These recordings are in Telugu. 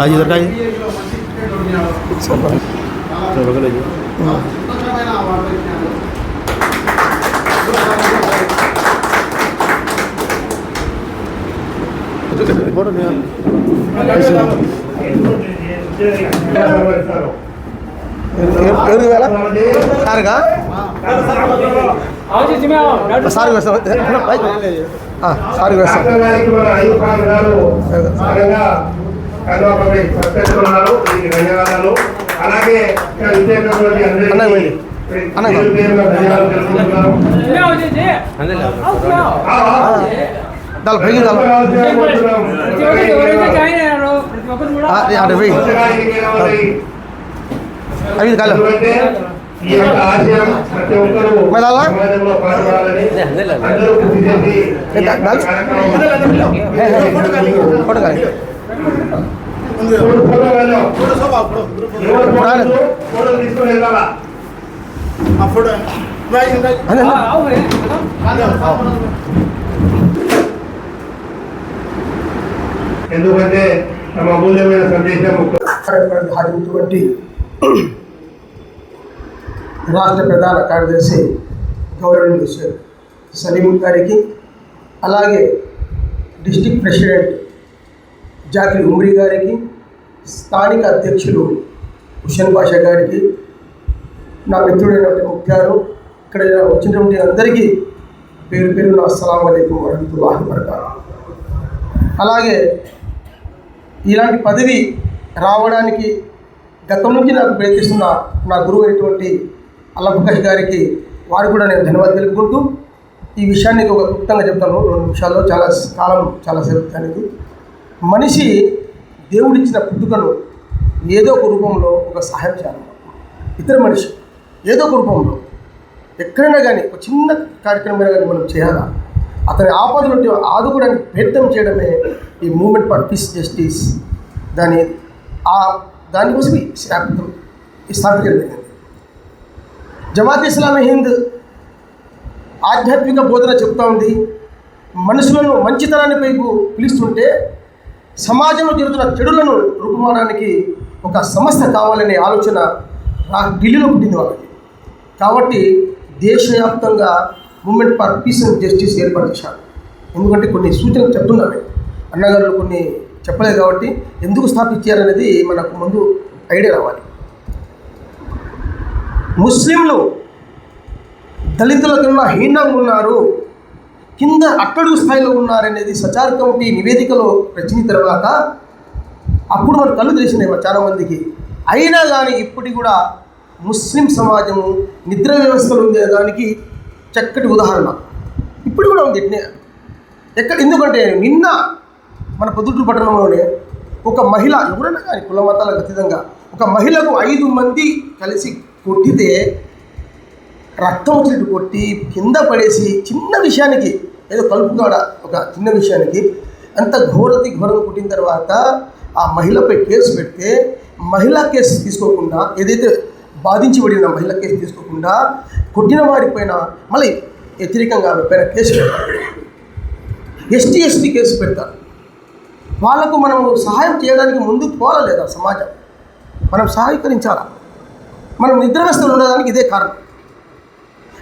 आज इधर का ही चलो बगल है जी फोटो नहीं ఎవరికి వేళ సార్గా సార్ వేస్తాం సార్ వేస్తాం గారికి మన అయ్యూబ్ ఖాన్ గారు సారంగా కన్వాపై సత్కరిస్తున్నారు దీనికి ధన్యవాదాలు అలాగే ఇక్కడ విచ్చేసినటువంటి అందరికీ అన్నయ్య వెళ్ళి. అన్నయ్య. పేరు పేరున ధన్యవాదాలు తెలుపుకుంటున్నాను. ఆ, ఆ. దాని పైకి దాని రావాల్సిన కోరుతున్నాం. అటు పోయి పుస్తకానికి కేవలం అవి కాదు ఎందుకంటే ఈ యొక్క ఆశయం ప్రతి ఒక్కరూ మరి అలా? సమాజంలో పాల్గొనాలని అందరూ కృషి చేసి ఈ యొక్క దాని- కార్యక్రమం ఫోటో కానీ ఫోటో వెళ్ళాం. ఎవరు ఫోటోలు? ఫోటోలు తీసుకొని వెళ్ళాలా అదే ఎందుకంటే తమ అమూల్యమైన సందేశం హాజరైనటువంటి రాష్ట్ర ప్రధాన కార్యదర్శి గౌరవనీయులు సార్ సలీం గారికి అలాగే డిస్టిక్ ప్రెసిడెంట్ జాకిర్ ఉమ్రి గారికి స్థానిక అధ్యక్షులు హుషన్ బాషా గారికి నా మిత్రుడైనటువంటి ముఖ్యాలు ఇక్కడ వచ్చినటువంటి అందరికీ పేరు పేరు నా అస్సలం అయికం వరహతుల్లాహి వబరకాతుహు అలాగే ఇలాంటి పదవి రావడానికి గతం నుంచి నాకు ప్రయత్నిస్తున్న నా గురువు అయినటువంటి అల్లప్రకాష్ గారికి వారు కూడా నేను ధన్యవాదాలు తెలుపుకుంటూ ఈ విషయాన్ని ఒక క్లుప్తంగా చెప్తాను. రెండు నిమిషాల్లో చాలా కాలం చాలా సేపు అనేది మనిషి దేవుడిచ్చిన పుట్టుకను ఏదో ఒక రూపంలో ఒక సహాయం చేయాలి. ఇతర మనిషి ఏదో ఒక రూపంలో ఎక్కడైనా కానీ ఒక చిన్న కార్యక్రమం కానీ మనం చేయాలా? అతని ఆపదలు ఉంటే ఆదుకోవడానికి ప్రయత్నం చేయడమే ఈ మూమెంట్ ఫర్ పీస్ జస్టిస్. దాని ఆ దానికోసం ఈ స్థాపితం ఈ స్థాపించడం జరిగింది. జమాత్ ఇస్లామీ హింద్ ఆధ్యాత్మిక బోధన చెప్తా ఉంది. మనుషులను మంచితనాన్ని వైపు పిలుస్తుంటే సమాజంలో జరుగుతున్న చెడులను రూపుమానానికి ఒక సంస్థ కావాలనే ఆలోచన ఢిల్లీలో పుట్టింది వాళ్ళకి. కాబట్టి దేశవ్యాప్తంగా movement for peace and justice ఏర్పాటు చేశారు ఎందుకంటే కొన్ని సూచనలు చెప్తున్నారు. అన్నగారు కొన్ని చెప్పలేదు కాబట్టి ఎందుకు స్థాపించారనేది మనకు ముందు ఐడియా రావాలి. ముస్లింలు దళితుల కన్నా హీనంగా ఉన్నారు. కింద అట్టడుగు స్థాయిలో ఉన్నారనేది సచార్ కమిటీ నివేదికలో రచించిన తర్వాత అప్పుడు మన కళ్ళు తెలిసినాయి చాలామందికి అయినా కానీ ఇప్పటికి కూడా ముస్లిం సమాజము నిద్ర వ్యవస్థలు ఉండే దానికి చక్కటి ఉదాహరణ. ఇప్పుడు కూడా ఉంది ఎక్కడ ఎందుకంటే నిన్న మన పొద్దుటూరు పట్టణంలోనే ఒక మహిళ ఎవరైనా కానీ కుల మతాలకు అతీతంగా ఒక మహిళకు ఐదు మంది కలిసి కొట్టితే రక్తం వచ్చినట్టు కొట్టి కింద పడేసి చిన్న విషయానికి ఏదో కలుపుగాడ ఒక చిన్న విషయానికి అంత ఘోరతి ఘోరం కొట్టిన తర్వాత ఆ మహిళపై కేసు పెడితే మహిళా కేసు తీసుకోకుండా ఏదైతే బాధించబడిన మహిళ కేసు తీసుకోకుండా కొట్టిన వారిపైన మళ్ళీ వ్యతిరేకంగా పైన కేసు పెడతారు. ఎస్టీ ఎస్టీ కేసు పెడతారు. వాళ్ళకు మనం సహాయం చేయడానికి ముందు పోలలేదా సమాజం? మనం సహాయకరించాలా మనం నిద్రవస్థలు ఉండడానికి ఇదే కారణం.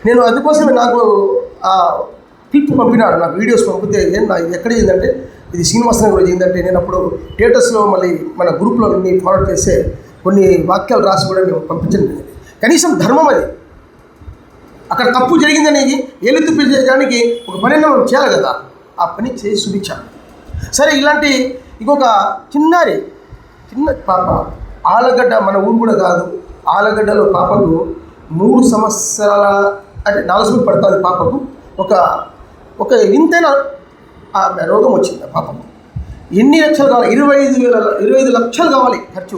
నేను అందుకోసమే నాకు ఆ క్లిప్ పంపినాడు నాకు వీడియోస్ పంపితే ఏం నా ఎక్కడ చేయిందంటే ఇది శ్రీనివాసన్ గురించి ఏంటంటే నేను అప్పుడు స్టేటస్లో మళ్ళీ మన గ్రూప్లో అన్ని ఫార్వర్డ్ చేసే కొన్ని వాక్యాలు రాసి కూడా మేము పంపించడం కనీసం ధర్మం అది. అక్కడ తప్పు జరిగిందని ఏలెత్తు చేయడానికి ఒక పని మనం చేయాలి కదా. ఆ పని చేసి చూపించాను సరే ఇలాంటి ఇంకొక చిన్నారి చిన్న పాప ఆలగడ్డ మన ఊరు కూడా కాదు. ఆలగడ్డలో పాపకు మూడు సంవత్సరాల అంటే నాలుగు సంవత్సరాలు పడుతుంది పాపకు. ఒక ఒక వింతైన ఆమె రోగం వచ్చింది పాపం. ఎన్ని లక్షలు కావాలి ఇరవై ఐదు వేల ఇరవై ఐదు లక్షలు కావాలి ఖర్చు.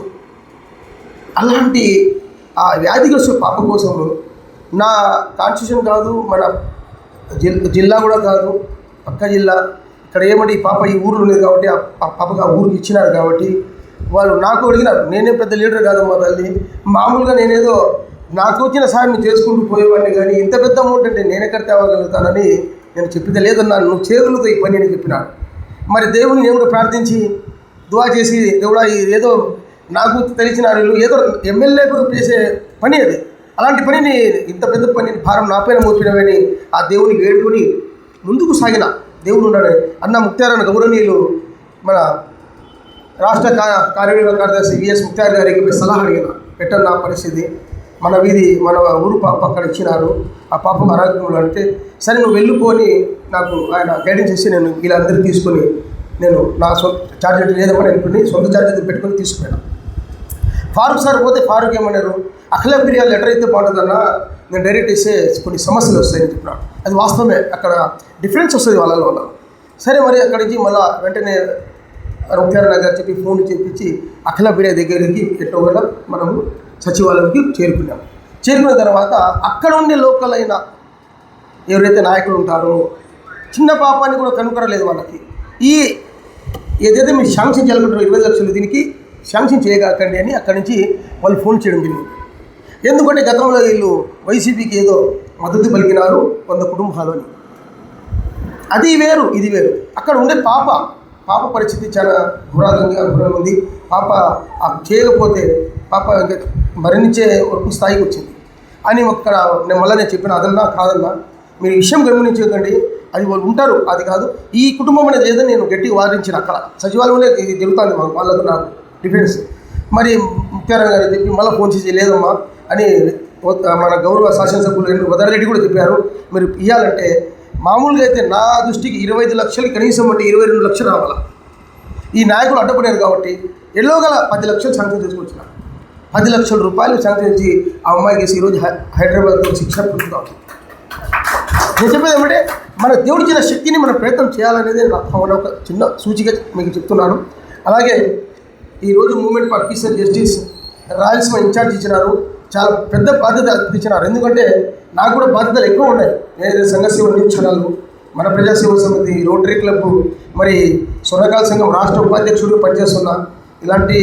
అలాంటి ఆ వ్యాధిగ్రస్తు పాప కోసం నా కాన్స్టిట్యూషన్ కాదు మన జిల్ జిల్లా కూడా కాదు పక్క జిల్లా. ఇక్కడ ఏమంటే ఈ పాప ఈ ఊరు ఉండేది కాబట్టి ఆ పాపకు ఆ ఊరికి ఇచ్చినారు కాబట్టి వాళ్ళు నాకు అడిగినారు. నేనే పెద్ద లీడర్ కాదు మా తల్లి. మామూలుగా నేనేదో నాకు వచ్చిన సాయం నేను చేసుకుంటూ పోయేవాడిని కానీ ఇంత పెద్ద అమౌంట్ అంటే నేనే కడితే అవ్వగలుగుతానని నేను చెప్పితే లేదన్నా నువ్వు చేతులతో ఈ పని అని చెప్పినాడు. మరి దేవుని నేను ప్రార్థించి దువా చేసి దేవుడా ఏదో నాకు తెలిసిన ఏదో ఎమ్మెల్యేకు చేసే పని అది. అలాంటి పనిని ఇంత పెద్ద పని భారం నా పైన మోపినవని ఆ దేవుని వేడుకొని ముందుకు సాగిన. దేవుడు ఉన్నాడు. అన్న ముక్తారన్న గౌరవనీయులు మన రాష్ట్ర కా- కార్యదర్శి విఎస్ ముక్తార్ గారికి సలహా అడిగిన. పెట్టన్న పరిస్థితి. మన వీధి మన ఊరు పక్కన ఇచ్చినారు ఆ పాప ఆరోగ్యంలో అంటే సరే నువ్వు వెళ్ళిపోని నాకు ఆయన గైడెన్స్ ఇచ్చి నేను వీళ్ళందరూ తీసుకొని నేను నా సొంత చార్జెట్ లేదమ్మని అనుకుని సొంత చార్జెట్ పెట్టుకొని తీసుకుపోయాను ఫారూక్ సార్ పోతే ఫారూక్ ఏమన్నారు అఖిల ఫిర్యాదు లెటర్ అయితే బాగుంటుందన్నా నేను డైరెక్ట్ ఇస్తే కొన్ని సమస్యలు వస్తాయని చెప్పినాడు. అది వాస్తవమే అక్కడ డిఫరెన్స్ వస్తుంది వాళ్ళ వల్ల సరే మరి అక్కడి నుంచి మళ్ళీ వెంటనే రొక్కారణ నగర్ చెప్పి ఫోన్ చెప్పించి అఖిల ఫిర్యాదు దగ్గరికి ఎట్టో కూడా మనము సచివాలయంకి చేరుకున్నాం. చేరిన తర్వాత అక్కడ ఉండే లోకల్ అయిన ఎవరైతే నాయకులు ఉంటారో చిన్న పాపాన్ని కూడా కనుక్కరలేదు వాళ్ళకి. ఈ ఏదైతే మీరు శాంక్షన్ చేయాలనుకుంటారో ఇరవై లక్షలు దీనికి శాంక్షన్ చేయగలకండి అని అక్కడి నుంచి వాళ్ళు ఫోన్ చేయడం జరిగింది. ఎందుకంటే గతంలో వీళ్ళు వైసీపీకి ఏదో మద్దతు పలికినారు వంద కుటుంబాలు అని. అది వేరు ఇది వేరు. అక్కడ ఉండే పాప పాప పరిస్థితి చాలా ఘోరాతంగా ఘోరంగా ఉంది. పాప ఆ చేయకపోతే పాప మరణించే వరకు స్థాయికి వచ్చింది. అని ఒక్క నేను మళ్ళీ నేను చెప్పిన అదన్నా కాదన్నా మీరు విషయం గమనించకండి. అది వాళ్ళు ఉంటారు అది కాదు. ఈ కుటుంబం అనేది లేదని నేను గట్టిగా వారించిన అక్కడ. సచివాలయంలో ఇది జరుగుతుంది మాకు వాళ్ళకు నాకు డిఫరెన్స్ మరి ముఖ్యారాయణ గారు చెప్పి మళ్ళీ ఫోన్ చేసి లేదమ్మా అని మన గౌరవ శాసనసభ్యులు వదరెడ్డి కూడా చెప్పారు. మీరు ఇవ్వాలంటే మామూలుగా అయితే నా దృష్టికి ఇరవై ఐదు లక్షలు కనీసం అంటే ఇరవై రెండు లక్షలు రావాలా. ఈ నాయకులు అడ్డపడారు కాబట్టి ఎల్లోగల పది లక్షలు శాంక్షన్ చేసుకొచ్చిన పది లక్షల రూపాయలు శాంక్షన్ ఆ అమ్మాయికి ఈరోజు హై- హైదరాబాద్లో శిక్ష పొందుతాం. నేను చెప్పేది ఏమంటే మన దేవుడి ఇచ్చిన శక్తిని మనం ప్రయత్నం చేయాలనేది నా మన ఒక చిన్న సూచిక మీకు చెప్తున్నాను. అలాగే ఈరోజు movement for peace and justice Rayalaseema incharge ఇచ్చినారు. చాలా పెద్ద బాధ్యత ఇచ్చినారు. ఎందుకంటే నాకు కూడా బాధ్యతలు ఎక్కువ ఉన్నాయి. నేను సంఘ సేవ న్యూస్ ఛానల్ మన ప్రజాసేవ సమితి రోటరీ క్లబ్ మరి స్వర్ణకాల సంఘం రాష్ట్ర ఉపాధ్యక్షుడు పనిచేస్తున్నా. ఇలాంటి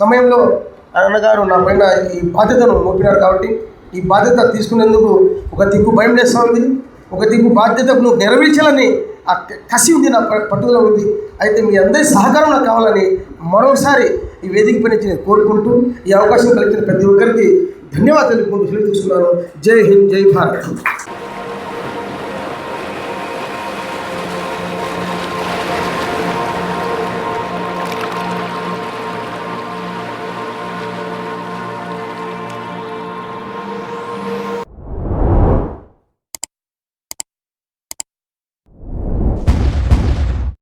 సమయంలో అన్నగారు నా పైన ఈ బాధ్యతను మోపినారు కాబట్టి ఈ బాధ్యత తీసుకునేందుకు ఒక దిక్కు భయం ఉంది ఒక దిక్కు బాధ్యతను నువ్వు నెరవేర్చాలని ఆ కసి ఉంది నా పట్టుదల ఉంది. అయితే మీ అందరి సహకారం నాకు కావాలని మరోసారి ఈ వేదిక పైన నేను కోరుకుంటూ ఈ అవకాశం కలిగిన ప్రతి ఒక్కరికి ధన్యవాదాలు తెలుపుకుంటూ సెలవు తీసుకున్నాను. జై హింద్ జై భారత్.